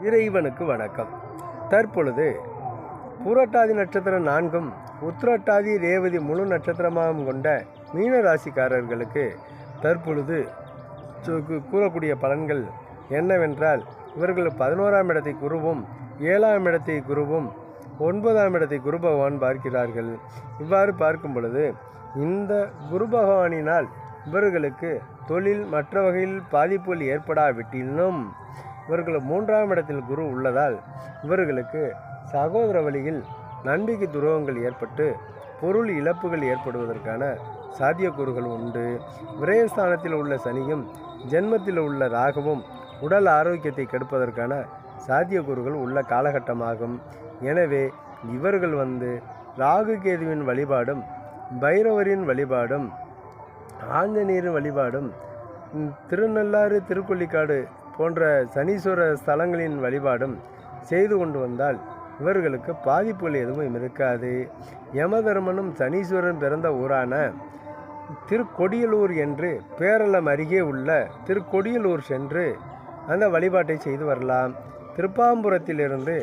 இறைவனுக்கு வணக்கம். தற்பொழுது பூரட்டாதி நட்சத்திரம் நான்கும் உத்திரட்டாதி ரேவதி முழு நட்சத்திரமாகவும் கொண்ட மீன ராசிக்காரர்களுக்கு தற்பொழுது கு- கூறக்கூடிய பலன்கள் என்னவென்றால் இவர்கள் பதினோராம் இடத்தை குருவும் ஏழாம் இடத்தை குருவும் ஒன்பதாம் இடத்தை குரு பகவான் பார்க்கிறார்கள். இவ்வாறு பார்க்கும் பொழுது இந்த குரு பகவானினால் இவர்களுக்கு தொழில் மற்ற வகையில் பாதிப்புகள் ஏற்படாவிட்டிலும் இவர்கள் மூன்றாம் இடத்தில் குரு உள்ளதால் இவர்களுக்கு சகோதர வழியில் நம்பிக்கை துரோகங்கள் ஏற்பட்டு பொருள் இழப்புகள் ஏற்படுவதற்கான சாத்தியக்கூறுகள் உண்டு. விரயஸ்தானத்தில் உள்ள சனியும் ஜென்மத்தில் உள்ள ராகவும் உடல் ஆரோக்கியத்தை கெடுப்பதற்கான சாத்தியக்கூறுகள் உள்ள காலகட்டமாகும். எனவே இவர்கள் வந்து ராகு கேதுவின் வழிபாடும் பைரவரின் வழிபாடும் ஆஞ்சநேயரின் வழிபாடும் திருநள்ளாறு திருக்கொள்ளிக்காடு போன்ற சனீஸ்வர ஸ்தலங்களின் வழிபாடும் செய்து கொண்டு வந்தால் இவர்களுக்கு பாதிப்புகள் எதுவும் இருக்காது. யமதர்மனும் சனீஸ்வரன் பிறந்த ஊரான திருக்கொடியலூர் என்று பேரளம் அருகே உள்ள திருக்கொடியலூர் சென்று அந்த வழிபாட்டை செய்து வரலாம். திருப்பாம்புரத்திலிருந்து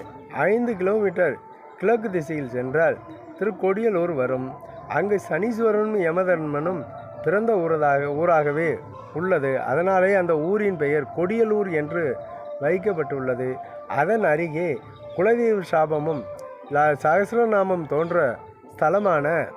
ஐந்து கிலோமீட்டர் கிழக்கு திசையில் சென்றால் திருக்கொடியலூர் வரும். அங்கு சனீஸ்வரனும் யமதர்மனும் பிறந்த ஊரதாக ஊராகவே உள்ளது. அதனாலே அந்த ஊரின் பெயர் கொடியலூர் என்று வைக்கப்பட்டுள்ளது. அதன் அருகே குலதெய்வ சாபமும் ல- சகஸ்ரநாமம் தோன்ற ஸ்தலமான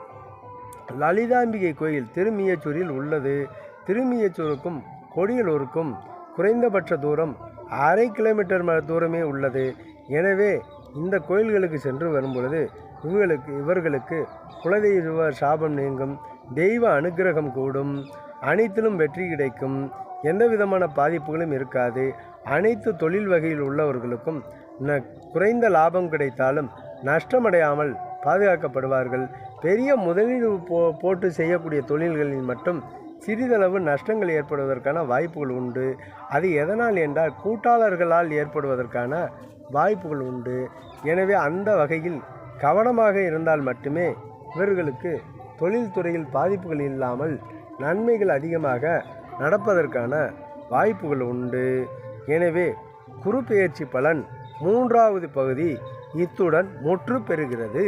லலிதாம்பிகை கோயில் திருமியச்சூரில் உள்ளது. திருமியச்சூருக்கும் கொடியலூருக்கும் குறைந்தபட்ச தூரம் அரை கிலோமீட்டர் தூரமே உள்ளது. எனவே இந்த கோயில்களுக்கு சென்று வரும்பொழுது இவர்களுக்கு இவர்களுக்கு குலதெய்வ சாபம் நீங்கும். தெய்வ அனுக்கிரகம் கூடும். அனைத்திலும் வெற்றி கிடைக்கும். எந்த விதமான பாதிப்புகளும் இருக்காது. அனைத்து தொழில் வகையில் உள்ளவர்களுக்கும் ந- குறைந்த லாபம் கிடைத்தாலும் நஷ்டமடையாமல் பாதுகாக்கப்படுவார்கள். பெரிய முதலீடு போ போட்டு செய்யக்கூடிய தொழில்களில் மட்டும் சிறிதளவு நஷ்டங்கள் ஏற்படுவதற்கான வாய்ப்புகள் உண்டு. அது எதனால் என்றால் கூட்டாளர்களால் ஏற்படுவதற்கான வாய்ப்புகள் உண்டு. எனவே அந்த வகையில் கவனமாக இருந்தால் மட்டுமே இவர்களுக்கு தொழில்துறையில் பாதிப்புகள் இல்லாமல் நன்மைகள் அதிகமாக நடப்பதற்கான வாய்ப்புகள் உண்டு. எனவே குரு பலன் மூன்றாவது பகுதி இத்துடன் முற்று பெறுகிறது.